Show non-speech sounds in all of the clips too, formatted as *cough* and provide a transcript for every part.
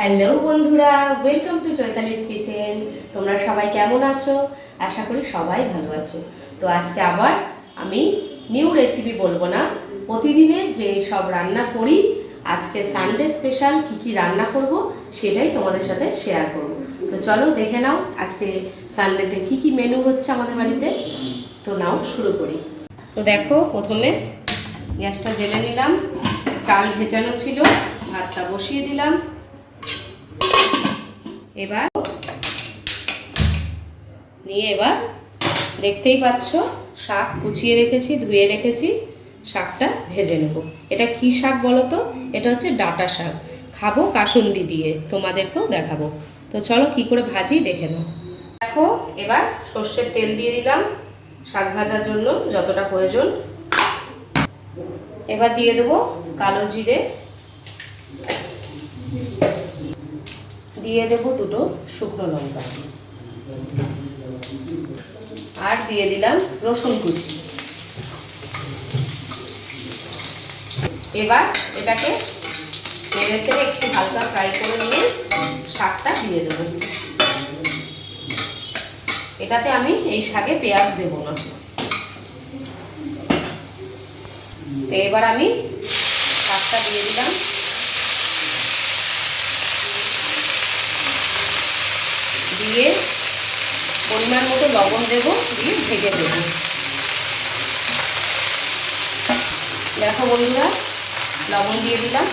Hello বন্ধুরা welcome to Chaitali's kitchen তোমরা সবাই কেমন আছো? আশা করি সবাই ভালো আছো। তো আজকে আবার আমি নিউ রেসিপি বলব না, প্রতিদিনের যে সব রান্না করি, আজকে সানডে স্পেশাল কি কি রান্না করব সেটাই তোমাদের সাথে শেয়ার করব। তো চলো দেখে নাও আজকে সানডেতে কি কি মেনু হচ্ছে আমাদের বাড়িতে। তো নাও শুরু করি। তো দেখো, প্রথমে গ্যাসটা জেলে নিলাম, চাল ভেজানো ছিল, ভাতটা বসিয়ে দিলাম। এবার নিয়ে এবার দেখতেই পাচ্ছ, শাক কুচিয়ে রেখেছি, ধুয়ে রেখেছি, শাকটা ভেজে নেব। এটা কি শাক বলো তো? এটা হচ্ছে ডাঁটা শাক। খাব কাসুন্দি দিয়ে, তোমাদেরকেও দেখাবো। তো চলো কি করে ভাজি দেখে নাও। দেখো, এবার সর্ষের তেল দিয়ে দিলাম। শাক ভাজার জন্য যতটা প্রয়োজন। এবার দিয়ে দেবো কালো জিরে দিয়ে দেব দুটো শুকনো লঙ্কা। আর দিয়ে দিলাম রসুন কুচি। এবার এটাকে নেড়ে চেড়ে একটু হালকা ফ্রাই করে নিয়ে শাকটা দিয়ে দেবো। এটাতে আমি এই শাকে পেঁয়াজ দেব না। তো এবার আমি শাকটা দিয়ে দিলাম। দিয়ে পরিমাণ মতো লবণ দেব, দিয়ে ভেজে দেব। দেখো বন্ধুরা, লবণ দিয়ে দিলাম।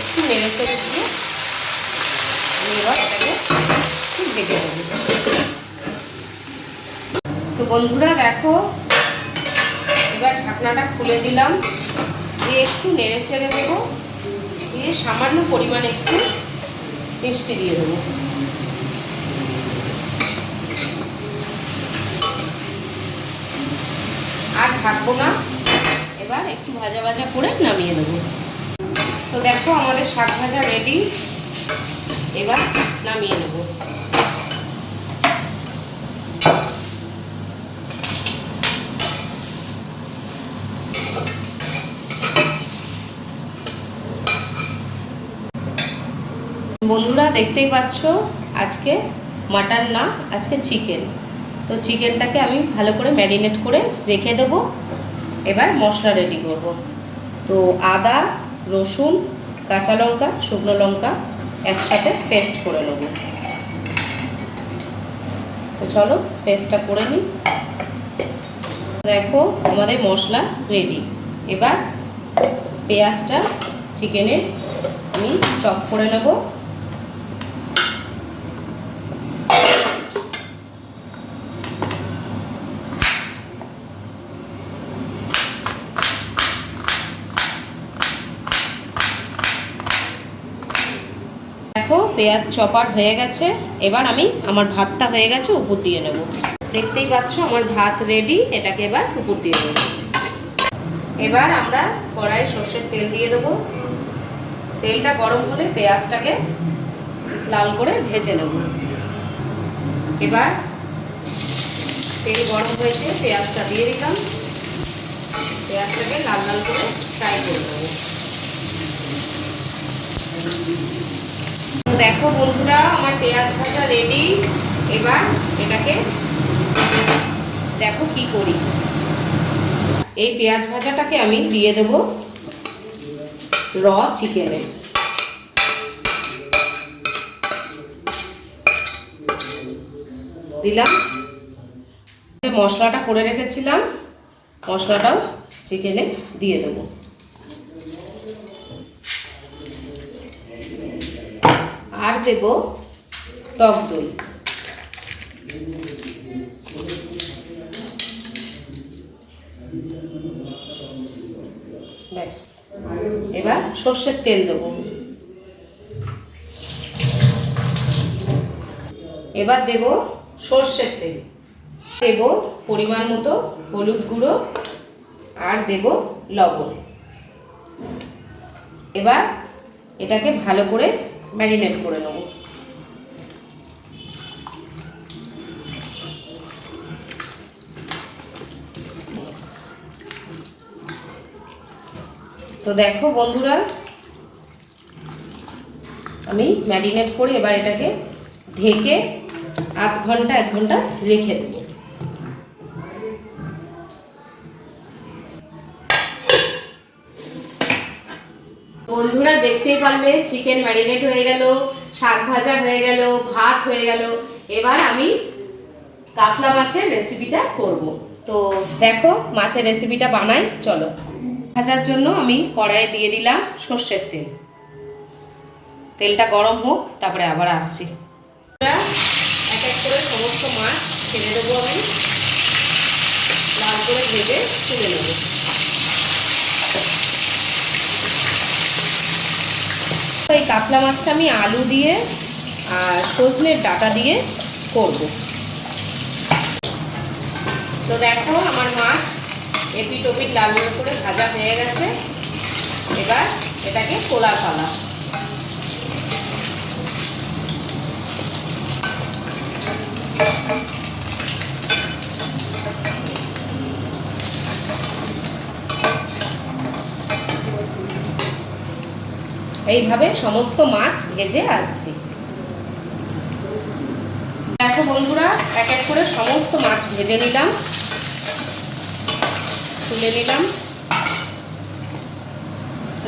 একটু নেড়ে চেড়ে দিয়ে আমি এবার এটাকে ভেজে দেব তো বন্ধুরা, দেখো, এবার ঢাকনাটা খুলে দিলাম। দিয়ে একটু নেড়ে চেড়ে দেবো। দিয়ে সামান্য পরিমাণে একটু মিষ্টি দিয়ে দেবো। ঢাকবো না। এবার একটু ভাজা ভাজা করে নামিয়ে দেবো তো দেখো আমাদের শাক ভাজা রেডি এবার নামিয়ে নেব। বন্ধুরা, দেখতেই পাচ্ছ আজকে মাটন না, আজকে চিকেন তো চিকেনটাকে আমি ভালো করে ম্যারিনেট করে রেখে দেবো। এবার মশলা রেডি করব। তো আদা, রসুন, কাঁচা লঙ্কা, শুকনো লঙ্কা একসাথে পেস্ট করে নেব। তো চলো পেস্টটা করে নিই। দেখো আমাদের মশলা রেডি। এবার পেঁয়াজটা চিকেনের আমি চপ করে নেব দেখো পেঁয়াজ চপার হয়ে গেছে, এবার আমি আমার ভাতটা হয়ে গেছে উপর দিয়ে নেব। দেখতেই পাচ্ছ আমার ভাত রেডি এটাকে এবার উপর দিয়ে দেব এবার আমরা কড়াই সর্ষের তেল দিয়ে দেবো। তেলটা গরম হলে পেঁয়াজটাকে লাল করে ভেজে নেব। এবার তেল গরম হয়েছে, পেঁয়াজটা দিয়ে দিলাম। পেঁয়াজটাকে লাল লাল করে ফ্রাই করে নেব। তো দেখো বন্ধুরা, আমার পেঁয়াজ ভাজা রেডি এবার এটাকে দেখো কি করি। এই পেঁয়াজ ভাজাটাকে আমি দিয়ে দেব র চিকেনে দিলাম। মশলাটা করে রেখেছিলাম, মশলাটাও চিকেনে দিয়ে দেবো। আর দেব টক দই। ব্যাস। এবার সর্ষের তেল দেব। এবার দেব সর্ষের তেল। দেব পরিমাণ মতো হলুদ গুঁড়ো আর দেব লবণ। এবার এটাকে ভালো করে ম্যারিনেট করে নেব। তো দেখো বন্ধুরা, আমি ম্যারিনেট করে এবার এটাকে ঢেকে আধ ঘণ্টা, এক ঘণ্টা রেখে দেবো। দেখতেই পারলে চিকেন ম্যারিনেট হয়ে গেল, শাক ভাজা হয়ে গেল, ভাত হয়ে গেল। এবার আমি কাতলা মাছের রেসিপিটা করব। তো দেখো, মাছের রেসিপিটা বানাই, চলো। ভাজার জন্য আমি কড়াইয়ে দিয়ে দিলাম সর্ষের তেল। তেলটা গরম হোক, তারপরে আবার আসছি। এক এক করে সমস্ত মাছ ছেড়ে দেবো আমি। লাল করে ভেজে তুলে নেব। এই কাতলা মাছটা আমি আলু দিয়ে আর সজনের ডাটা দিয়ে করব। তো দেখো আমার মাছ এপিট ওপিট লাল লাল করে ভাজা হয়ে গেছে। এবার এটাকে কোলা পালা। এইভাবে সমস্ত মাছ ভেজে আসছি। দেখো বন্ধুরা, এক এক করে সমস্ত মাছ ভেজে নিলাম। তুলে নিলাম।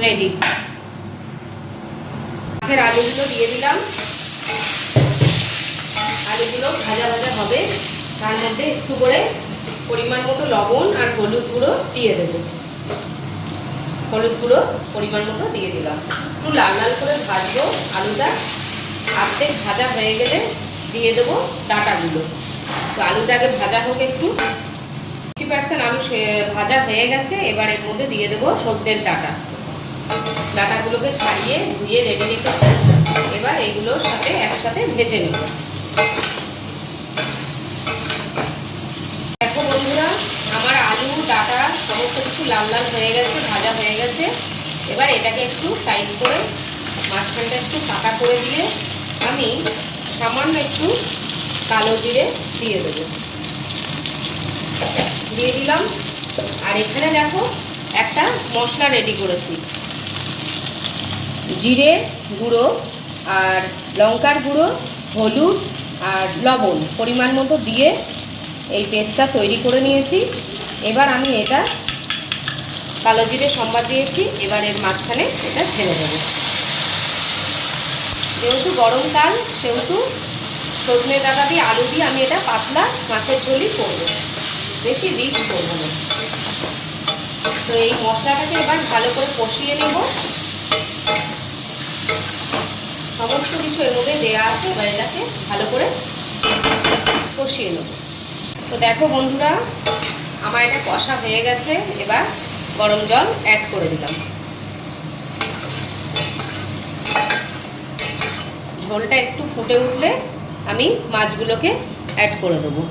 রেডি মাছের আলুগুলো দিয়ে দিলাম। আলুগুলো ভাজা ভাজা হবে। তার মধ্যে একটু করে পরিমাণ মতো লবণ আর হলুদ গুঁড়ো দিয়ে দেবো। হলুদ গুঁড়ো পরিমাণ মতো দিয়ে দিলাম। একটু লাল লাল করে ভাজবো আলুটা। আর্ধেক ভাজা হয়ে গেলে দিয়ে দেবো ডাটাগুলো। তো আলুটাকে ভাজা হোক একটু। ফিফটি পার্সেন্ট আলু ভাজা হয়ে গেছে, এবার এর মধ্যে দিয়ে দেবো সজনের ডাটা। ডাটাগুলোকে ছাড়িয়ে ধুয়ে রেডি রেখেছি। এবার এইগুলোর সাথে একসাথে ভেজে নেব দেখো বন্ধুরা আমার আলু ডাটা কিছু লাল লাল হয়ে গেছে, ভাজা হয়ে গেছে। এবার এটাকে একটু সাইড করে, মাঝখানটা একটু ফাঁকা করে দিয়ে আমি সামান্য একটু কালো জিরে দিয়ে দেবো। দিয়ে দিলাম। আর এখানে দেখো, একটা মশলা রেডি করেছি। জিরে গুঁড়ো আর লঙ্কার গুঁড়ো, হলুদ আর লবণ পরিমাণ মতো দিয়ে এই পেস্টটা তৈরি করে নিয়েছি। এবার আমি এটা কালো জিরে সম্বাদ দিয়েছি, এবার এর মাঝখানে এটা ছেড়ে দেবো। যেহেতু গরমকাল সেহেতু সজনে ডাটা দিয়ে আলু দিয়ে আমি এটা পাতলা মাছের ঝোলই করব। বেশি রিচ করব না। তো এই মশলাটাকে এবার ভালো করে কষিয়ে নেব। সমস্ত কিছু এর মধ্যে দেওয়া আছে, এবার এটাকে ভালো করে কষিয়ে নেব। তো দেখো বন্ধুরা, আমার এটা কষা হয়ে গেছে। এবার গরম জল অ্যাড করে দিলাম। ঝোলটা একটু ফুটে উঠলে আমি মাছগুলোকে অ্যাড করে দেবো।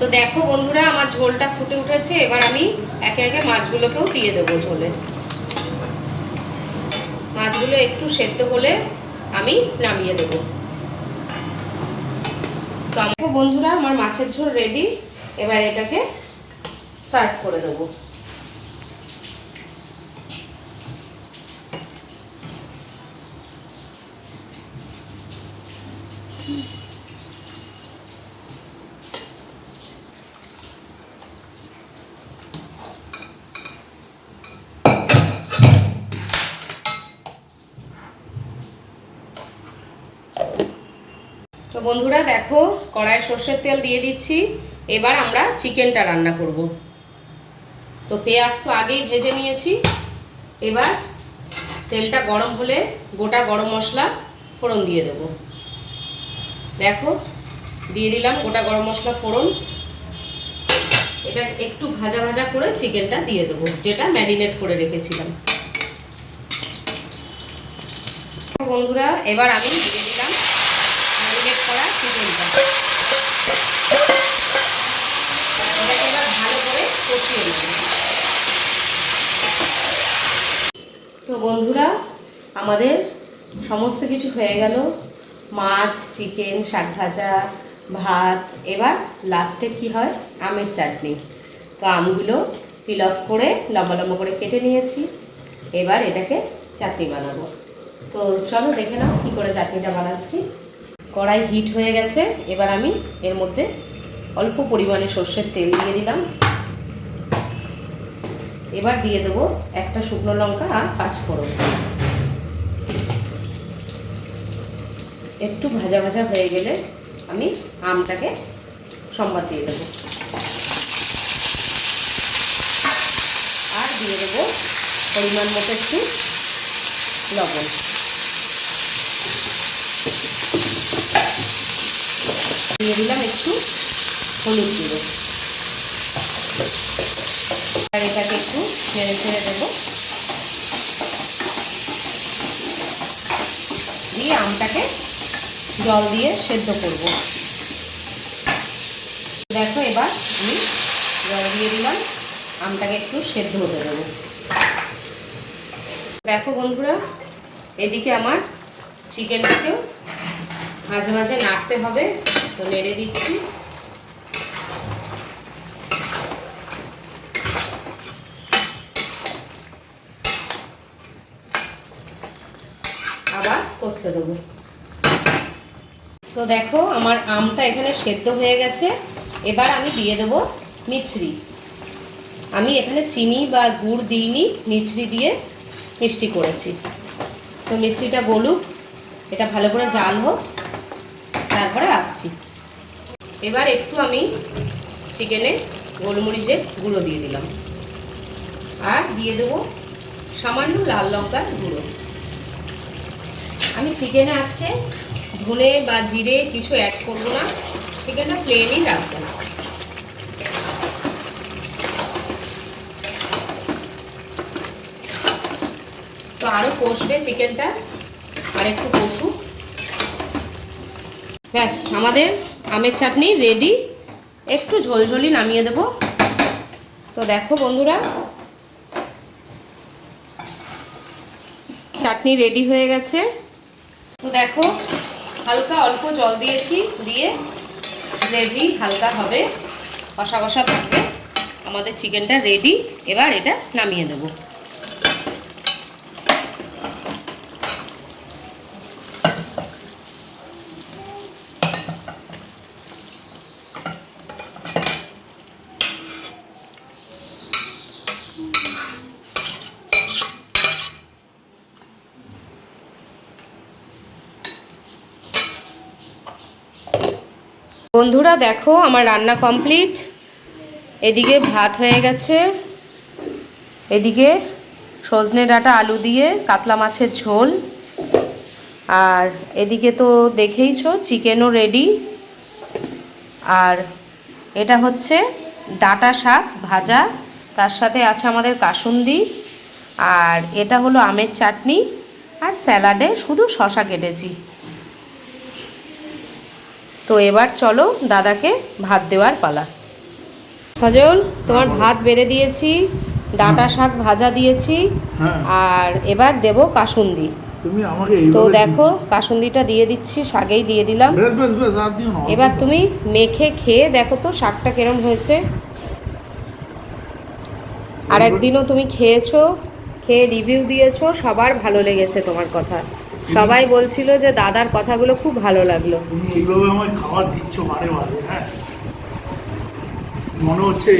তো দেখো বন্ধুরা, আমার ঝোলটা ফুটে উঠেছে, এবার আমি একে একে মাছগুলোকেও দিয়ে দেবো ঝোলে। মাছগুলো একটু সেদ্ধ হলে আমি নামিয়ে দেবো। তো আমার বন্ধুরা, আমার মাছের ঝোল রেডি এবার এটাকে সার্ভ করে দেবো তো বন্ধুরা কড়াই সর্ষের তেল দিয়ে দিচ্ছি। এবার আমরা চিকেনটা রান্না করব। তো পেঁয়াজ তো আগেই ভেজে নিয়েছি। এবার তেলটা গরম হলে গোটা গরম মশলা ফোড়ন দিয়ে দেব। দেখো, দিয়ে দিলাম গোটা গরম মশলা ফোড়ন। এটা একটু ভাজা ভাজা করে চিকেনটা দিয়ে দেবো, যেটা ম্যারিনেট করে রেখেছিলাম। বন্ধুরা, এবার আমি দিয়ে দিলাম ম্যারিনেট করা চিকেনটা এটাকে এবার ভালো করে কষিয়ে নেব তো বন্ধুরা, আমাদের সমস্ত কিছু হয়ে গেল। মাছ চিকেন শাক ভাজা, ভাত, এবার লাস্টে কি হয়? আমের চাটনি। তো আমগুলো পিল অফ করে, লম্বা লম্বা করে কেটে নিয়েছি। এবার এটাকে চাটনি বানাবো। তো তো চলো দেখে নাও কী করে চাটনিটা বানাচ্ছি। কড়াই হিট হয়ে গেছে, এবার আমি এর মধ্যে অল্প পরিমাণে সর্ষের তেল দিয়ে দিলাম। এবার দিয়ে দেবো একটা শুকনো লঙ্কা আর পাঁচ ফোড়ন। একটু ভাজা ভাজা হয়ে গেলে আমি আমটাকে সম্বাদ দিয়ে দেবো। আর দিয়ে দেবো পরিমাণ মতো একটু লবণ। দিয়ে দিলাম একটু হলুদ গুঁড়ো। এটাকে একটু ছেড়ে ছেড়ে দেবো। দিয়ে আমটাকে জল দিয়ে সেদ্ধ করব। দেখো এবার আমি জল দিয়ে দিলাম। আমটাকে একটু সেদ্ধ হতে দেবো। দেখো বন্ধুরা, এদিকে আমার চিকেনটাকেও মাঝে মাঝে নাড়তে হবে, তো নেড়ে দিচ্ছি। কষতে দেবো। তো দেখো, আমার আমটা এখানে সেদ্ধ হয়ে গেছে। এবার আমি দিয়ে দেবো মিছরি। আমি এখানে চিনি বা গুড় দিইনি, মিছরি দিয়ে মিষ্টি করেছি। তো মিষ্টিটা গলুক, এটা ভালো করে জাল হোক, তারপরে আসছি। এবার একটু আমি চিকেনে গোলমরিচের গুঁড়ো দিয়ে দিলাম। আর দিয়ে দেবো সামান্য লাল লঙ্কার গুঁড়ো। আমি চিকেনে আজকে ধনে বা জিরে কিছু অ্যাড করব না। চিকেনটা প্লেনই রাখব তো আরও কষবে চিকেনটা আর একটু কষুক। ব্যাস, আমাদের আমের চাটনি রেডি একটু ঝোলঝোলি নামিয়ে দেব। তো দেখো বন্ধুরা, চাটনি রেডি হয়ে গেছে। তো দেখো, হালকা অল্প জল দিয়েছি, দিয়ে গ্রেভি হালকা হবে, কষা কষা থাকবে। আমাদের চিকেনটা রেডি এবার এটা নামিয়ে দেবো। বন্ধুরা দেখো, আমার রান্না কমপ্লিট এদিকে ভাত হয়ে গেছে। এদিকে সজনে ডাঁটা আলু দিয়ে কাতলা মাছের ঝোল। আর এদিকে তো দেখেইছো চিকেনও রেডি আর এটা হচ্ছে ডাটা শাক ভাজা। তার সাথে আছে আমাদের কাসুন্দি। আর এটা হলো আমের চাটনি। আর স্যালাডে শুধু শশা কেটেছি। তো এবার চলো দাদাকে ভাত দেওয়ার পালা। সজল তোমার ভাত বেড়ে দিয়েছি ডাঁটা শাক ভাজা দিয়েছি হ্যাঁ। আর এবার দেবো কাসুন্দি। তো দেখো কাসুন্দিটা দিয়ে দিচ্ছি শাকেই দিয়ে দিলাম। এবার তুমি মেখে খেয়ে দেখো তো শাকটা কিরম হয়েছে। আর একদিনও তুমি খেয়েছো খেয়ে রিভিউ দিয়েছ সবার ভালো লেগেছে তোমার কথা। সবাই বলছিল যে দাদার কথাগুলো খুব ভালো লাগল। তুমি এইভাবে আমায় খাবার দিচ্ছ বারে বারে হ্যাঁ? মনে হচ্ছে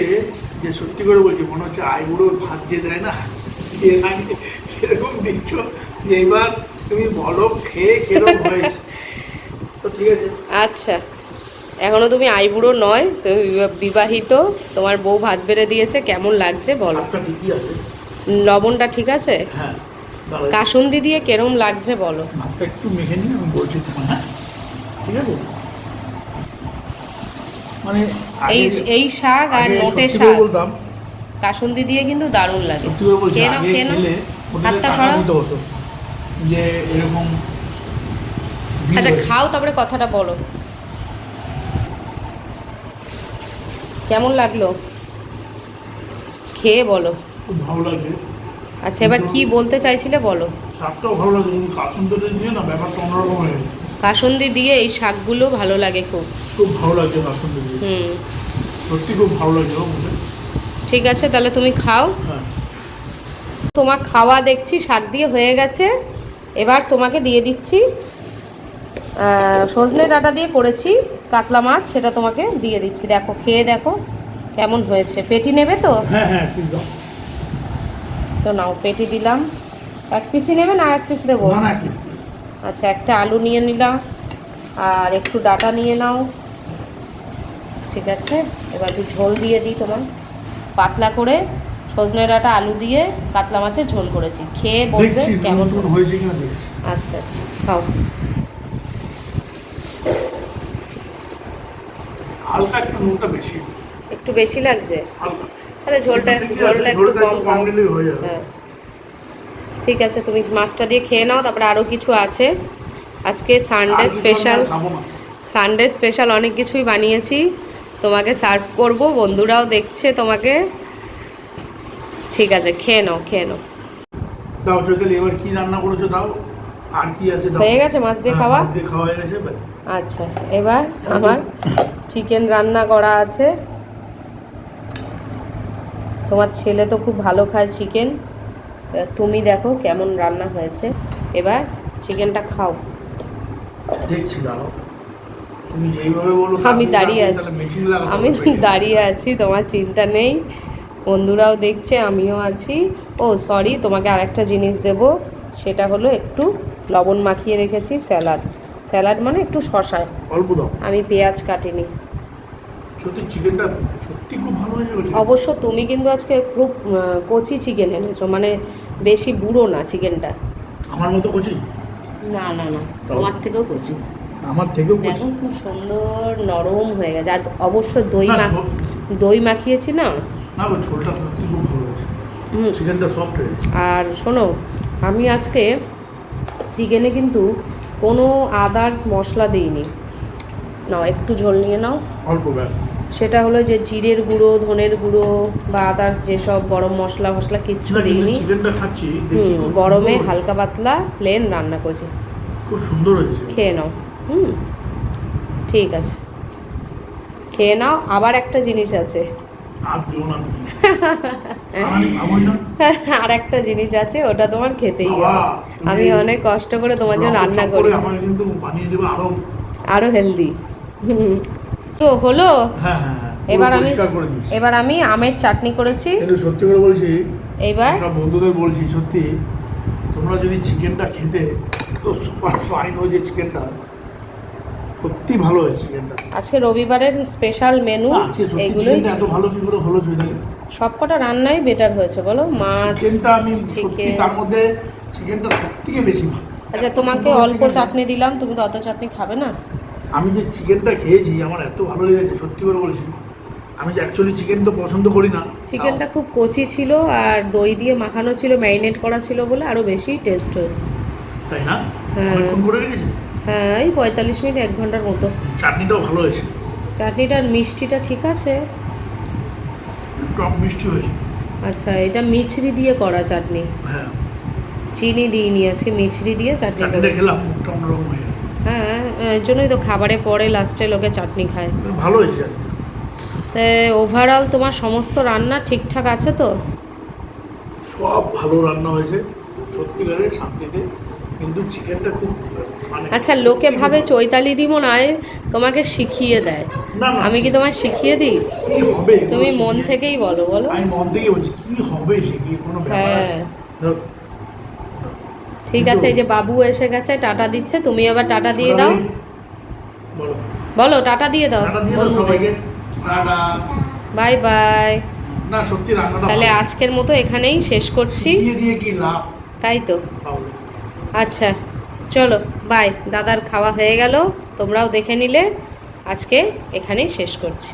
যে সত্যি করে বলছি মনে হচ্ছে আইবুড়ো ভাত যে দেয় না এর আগে সেরকম দিচ্ছ যে এবার তুমি বলো খেয়ে কীরকম হয়েছে। তো ঠিক আছে। আচ্ছা এখনও তুমি আইবুড়ো নয় তুমি বিবাহিত তোমার বউ ভাত বেড়ে দিয়েছে কেমন লাগছে বলো। লবণটা ঠিক আছে? হ্যাঁ। কাসুন্দি দিয়ে কেরম লাগছে বলো। ভাতটা একটু মেখে নিয়ে আমি বলছি তোমায় হ্যাঁ? ঠিক আছে? মানে এই এই শাক আর নোটে শাক। বলতাম। কাসুন্দি দিয়ে কিন্তু দারুণ লাগে। সত্যি করে বলছি আগে খেলে হোটেলে হাতটা সরাও। হতো যে এরকম আচ্ছা খাও তারপরে কথাটা বলো। কেমন লাগল? খেয়ে বলো। খুব ভালো লাগে আচ্ছা এবার কি বলতে চাইছিলে বলো? শাকটাও ভালো লাগে কিন্তু কাসুন্দাতে দিয়ে না ব্যাপারটা অন্যরকম হয়ে কাসুন্দি দিয়ে এই শাকগুলো ভালো লাগে খুব। খুব ভালো লাগে কাসুন্দি দিয়ে। হুম। সত্যি খুব ভালো লাগে ঠিক আছে তাহলে তুমি খাও। হ্যাঁ। তোমার খাওয়া দেখছি শাক দিয়ে হয়ে গেছে। এবার তোমাকে দিয়ে দিচ্ছি সজনে ডাটা দিয়ে করেছি কাতলা মাছ সেটা তোমাকে দিয়ে দিচ্ছি। দেখো খেয়ে দেখো কেমন হয়েছে। পেটি নেবে তো? হ্যাঁ হ্যাঁ তো নাও পেটি দিলাম। এক পিসই নেবেন আর এক পিস দেবো? না না কি আচ্ছা একটা আলু নিয়ে নিলাম আর একটু ডাটা নিয়ে নাও। ঠিক আছে এবার একটু ঝোল দিয়ে দিই তোমার। পাতলা করে সজনে ডাটা আলু দিয়ে কাতলা মাছের ঝোল করেছি। খেয়ে বলবে কেমন হয়েছে। আচ্ছা আচ্ছা খাও। হালকা একটু বেশি। একটু বেশি লাগছে? হালকা। তাহলে ঝোলটা ঝোলটা একটু কম দিলেই হয়ে ঠিক আছে তুমি মাছটা দিয়ে খেয়ে নাও তারপরে আরও কিছু আছে। আজকে সানডে স্পেশাল সানডে স্পেশাল অনেক কিছুই বানিয়েছি। তোমাকে সার্ভ করব বন্ধুরাও দেখছে তোমাকে। ঠিক আছে খেয়ে নাও খেয়ে নাও। দাও চৈতালি এবার কি রান্না করেছ দাও? আর কি আছে দাও? হয়ে গেছে মাছ দিয়ে হ্যাঁ, খাওয়া? মাছ দিয়ে খাওয়া হয়ে গেছে আচ্ছা এবার আমার চিকেন রান্না করা আছে। তোমার ছেলে তো খুব ভালো খায় চিকেন তুমি দেখো কেমন রান্না হয়েছে। এবার চিকেনটা খাও। দেখছি দাও তুমি যেইভাবে বলো আমি দাঁড়িয়ে আছি। আমি দাঁড়িয়ে আছি তোমার চিন্তা নেই। বন্ধুরাও দেখছে আমিও আছি। ও সরি তোমাকে আরেকটা জিনিস দেব। সেটা হলো একটু লবণ মাখিয়ে রেখেছি স্যালাড। স্যালাড মানে একটু শশায়। অল্প দাও। আমি পেঁয়াজ কাটিনি। সত্যি চিকেনটা অবশ্য তুমি কিন্তু আজকে খুব কচি চিকেন এনেছো মানে বেশি বুড়ো না চিকেনটা। আমার মতো কচি? না না না তোমার থেকেও কচি। আমার থেকেও দেখো খুব সুন্দর নরম হয়ে গেছে আর অবশ্য দই মা দই মাখিয়েছি না? না ঝোলটা খুব ভালো হয়েছে। হুম। চিকেনটা সফট হয়েছে আর শোনো আমি আজকে চিকেনে কিন্তু কোনো আদার্স মশলা দিইনি। নাও একটু ঝোল নিয়ে নাও। অল্প ব্যাস। সেটা হলো যে জিরের গুঁড়ো ধনের গুঁড়ো বা আদার্স যেসব গরম মশলা মশলা কিচ্ছু দিইনি। গরমে হালকা পাতলা প্লেন রান্না করছি। খুব সুন্দর হয়েছে খেয়ে নাও। হুম ঠিক আছে। খেয়ে নাও। আবার একটা জিনিস আছে। আর *laughs* একটা জিনিস আছে ওটা তোমার খেতেই হবে। আমি অনেক কষ্ট করে তোমার জন্য রান্না করি। আরও। হেলদি তো হলো হ্যাঁ হ্যাঁ হ্যাঁ। এবার আমি এবার আমি আমের চাটনি করেছি। সত্যি করে বলছি এবার সব বন্ধুদের বলছি সত্যি তোমরা যদি চিকেনটা খেতে তো সুপার ফাইন হয়েছে চিকেনটা। সত্যি ভালো হয়েছে চিকেনটা। আজকে রবিবারের স্পেশাল মেনু এগুলোই এত ভালো কি করে হলো চৈতালি সবকটা রান্নাই বেটার হয়েছে বলো? মাছ চিকেনটা আমি সত্যি তার মধ্যে চিকেনটা সত্যিকে বেশি ভালো। আচ্ছা তোমাকে অল্প চাটনি দিলাম তুমি তো অত চাটনি খাবে না? আমি যে চিকেনটা খেয়েছি আমার এত ভালো লেগেছে সত্যি করে বলছি। আমি যে অ্যাকচুয়ালি চিকেন তো পছন্দ করি না চিকেনটা খুব কচি ছিল আর দই দিয়ে মাখানো ছিল ম্যারিনেট করা ছিল বলে আরও বেশি টেস্ট হয়েছে। তাই না? হ্যাঁ। অনেকক্ষণ করে রেখেছি? হ্যাঁ এই পঁয়তাল্লিশ মিনিট এক ঘণ্টার মতো। চাটনিটাও ভালো হয়েছে। চাটনিটার মিষ্টিটা ঠিক আছে। টক মিষ্টি হয়েছে। আচ্ছা এটা মিছরি দিয়ে করা চাটনি। হ্যাঁ। চিনি দিইনি আজকে মিছরি দিয়ে চাটনি চাটনিটা খেলাম হয়ে হ্যাঁ এর জন্যই তো খাবারে পরে লাস্টে লোকে চাটনি খায়। ভালো হয়েছে ওভারঅল তোমার সমস্ত রান্না ঠিকঠাক আছে তো? সব ভালো রান্না হয়েছে সত্যিকারের শান্তিতে। কিন্তু চিকেনটা খুব মানে আচ্ছা লোকে ভাবে চৈতালি দিব নয় তোমাকে শিখিয়ে দেয়। আমি কি তোমায় শিখিয়ে দিই? তুমি মন থেকেই বলো বলো। আমি মন থেকে বলছি কি হবে শিখিয়ে? কোনো ব্যাপার হ্যাঁ। ঠিক আছে এই যে বাবু এসে গেছে টাটা দিচ্ছে তুমি আবার টাটা দিয়ে দাও। বলো। বলো টাটা দিয়ে দাও বন্ধুদের। Bye bye. না সত্যি রান্নাটা তাহলে আজকের মতো এখানেই শেষ করছি। দিয়ে দিয়ে কি লাভ? তাই তো। আচ্ছা চলো বাই। দাদার খাওয়া হয়ে গেল তোমরাও দেখে নিলে। আজকে এখানেই শেষ করছি.